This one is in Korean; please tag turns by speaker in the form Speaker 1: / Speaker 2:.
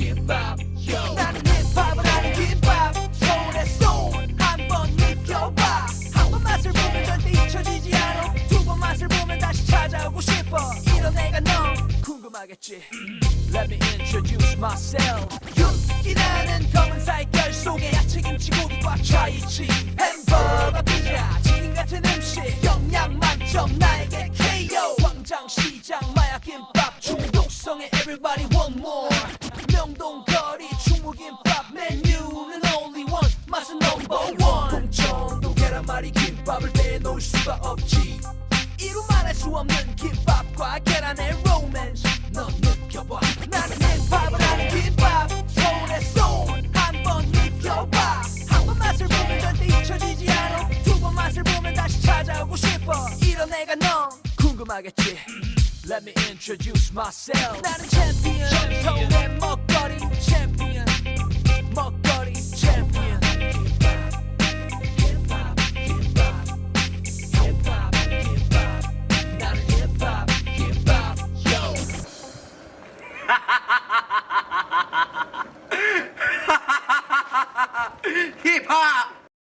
Speaker 1: 힙합. 나는 힙합을 하는 힙합. 소울의 한번 느껴봐. 한 번 맛을 보면 절대 잊혀지지 않아. 두 번 맛을 보면 다시 찾아오고 싶어. 이런 내가 너 궁금하겠지. Let me introduce myself. 윤기 나는 검은 살결 속에 야채 김치 고기과 차이치 햄버거 비자 치킨 같은 음식. 영양 만점 나에게 KO 광장시장 마약 김밥 중독성에 everybody 김밥을 빼놓을 수가 없지. 이루 말할 수 없는 김밥과 계란의 로맨스 넌 느껴봐. 나는 김밥을 아는 김밥. 서울의 소울 한번 느껴봐. 한 번 맛을 보면 절대 잊혀지지 않아. 두 번 맛을 보면 다시 찾아오고 싶어. 이런 내가 넌 궁금하겠지. Let me introduce myself. 나는 챔피언. 챔피언 먹
Speaker 2: Ha!